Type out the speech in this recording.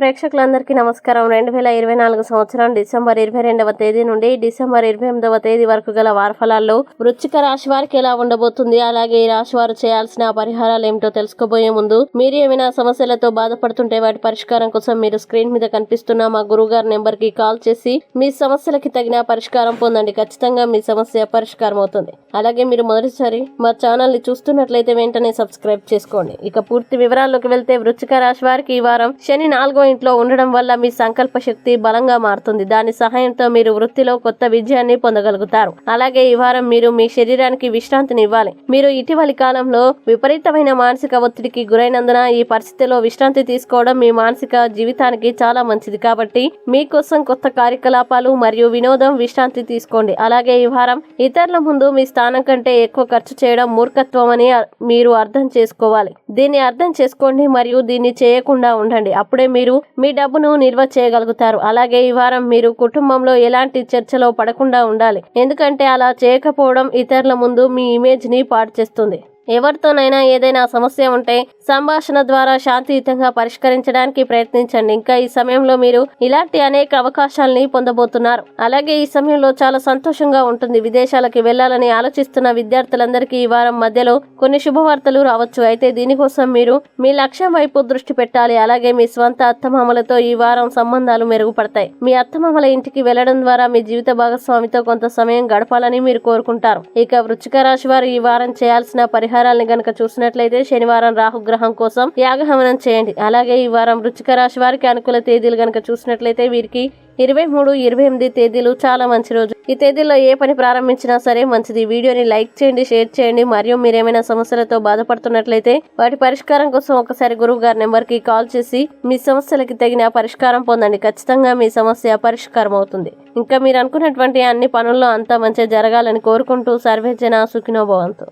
ప్రేక్షకులందరికీ నమస్కారం. రెండు వేల ఇరవై నాలుగు సంవత్సరం డిసెంబర్ ఇరవై రెండవ తేదీ నుండి డిసెంబర్ ఇరవై ఎనిమిదవ తేదీ వరకు గల వారఫలాల్లో వృచ్చిక రాశి వారికి ఎలా ఉండబోతుంది? అలాగే ఈ రాశి వారు చేయాల్సిన పరిహారాలు ఏమిటో తెలుసుకోబోయే ముందు మీరు ఏమైనా సమస్యలతో బాధపడుతుంటే వాటి పరిష్కారం కోసం మీరు స్క్రీన్ మీద కనిపిస్తున్న మా గురువు గారి నెంబర్కి కాల్ చేసి మీ సమస్యలకి తగిన పరిష్కారం పొందండి. ఖచ్చితంగా మీ సమస్య పరిష్కారం అవుతుంది. అలాగే మీరు మొదటిసారి మా ఛానల్ని చూస్తున్నట్లయితే వెంటనే సబ్స్క్రైబ్ చేసుకోండి. ఇక పూర్తి వివరాల్లోకి వెళ్తే వృచ్చిక రాశి వారికి ఈ వారం శని నాలుగో ఇంట్లో ఉండడం వల్ల మీ సంకల్ప శక్తి బలంగా మారుతుంది. దాని సహాయంతో మీరు వృత్తిలో కొత్త విజయాన్ని పొందగలుగుతారు. అలాగే ఈ వారం మీరు మీ శరీరానికి విశ్రాంతిని ఇవ్వాలి. మీరు ఇటీవలి కాలంలో విపరీతమైన మానసిక ఒత్తిడికి గురైనందున ఈ పరిస్థితిలో విశ్రాంతి తీసుకోవడం మీ మానసిక జీవితానికి చాలా మంచిది. కాబట్టి మీకోసం కొత్త కార్యకలాపాలు మరియు వినోదం విశ్రాంతి తీసుకోండి. అలాగే ఈ వారం ఇతరుల ముందు మీ స్థానం కంటే ఎక్కువ ఖర్చు చేయడం మూర్ఖత్వం అని మీరు అర్థం చేసుకోవాలి. దీన్ని అర్థం చేసుకోండి మరియు దీన్ని చేయకుండా ఉండండి. అప్పుడే మీరు మీ డబ్బును నిల్వ చేయగలుగుతారు. అలాగే ఈ వారం మీరు కుటుంబంలో ఎలాంటి చర్చలో పడకుండా ఉండాలి. ఎందుకంటే అలా చేయకపోవడం ఇతరుల ముందు మీ ఇమేజ్ని పాడు చేస్తుంది. ఎవరితోనైనా ఏదైనా సమస్య ఉంటే సంభాషణ ద్వారా శాంతియుతంగా పరిష్కరించడానికి ప్రయత్నించండి. ఇంకా ఈ సమయంలో మీరు ఇలాంటి అనేక అవకాశాలని పొందబోతున్నారు. అలాగే ఈ సమయంలో చాలా సంతోషంగా ఉంటుంది. విదేశాలకి వెళ్ళాలని ఆలోచిస్తున్న విద్యార్థులందరికీ ఈ వారం మధ్యలో కొన్ని శుభవార్తలు రావచ్చు. అయితే దీనికోసం మీరు మీ లక్ష్యం వైపు దృష్టి పెట్టాలి. అలాగే మీ స్వంత అత్తమామలతో ఈ వారం సంబంధాలు మెరుగుపడతాయి. మీ అత్తమామల ఇంటికి వెళ్ళడం ద్వారా మీ జీవిత భాగస్వామితో కొంత సమయం గడపాలని మీరు కోరుకుంటారు. ఇక వృచ్చిక రాశి వారు ఈ వారం చేయాల్సిన పరిహారం పరిహారాలను గనక చూసినట్లయితే శనివారం రాహుగ్రహం కోసం యాగహవనం చేయండి. అలాగే ఈ వారం వృచ్చిక రాశి వారికి అనుకూల తేదీలు గనక చూసినట్లయితే వీరికి ఇరవై మూడు ఇరవై ఎనిమిది తేదీలు చాలా మంచి రోజు. ఈ తేదీల్లో ఏ పని ప్రారంభించినా సరే మంచిది. వీడియోని లైక్ చేయండి షేర్ చేయండి. మరియు మీరు ఏమైనా సమస్యలతో బాధపడుతున్నట్లయితే వాటి పరిష్కారం కోసం ఒకసారి గురువు గారి నెంబర్కి కాల్ చేసి మీ సమస్యలకి తగిన పరిష్కారం పొందండి. ఖచ్చితంగా మీ సమస్య పరిష్కారం అవుతుంది. ఇంకా మీరు అనుకున్నటువంటి అన్ని పనుల్లో అంతా మంచిగా జరగాలని కోరుకుంటూ సర్వేజన సుఖినోభవంతో.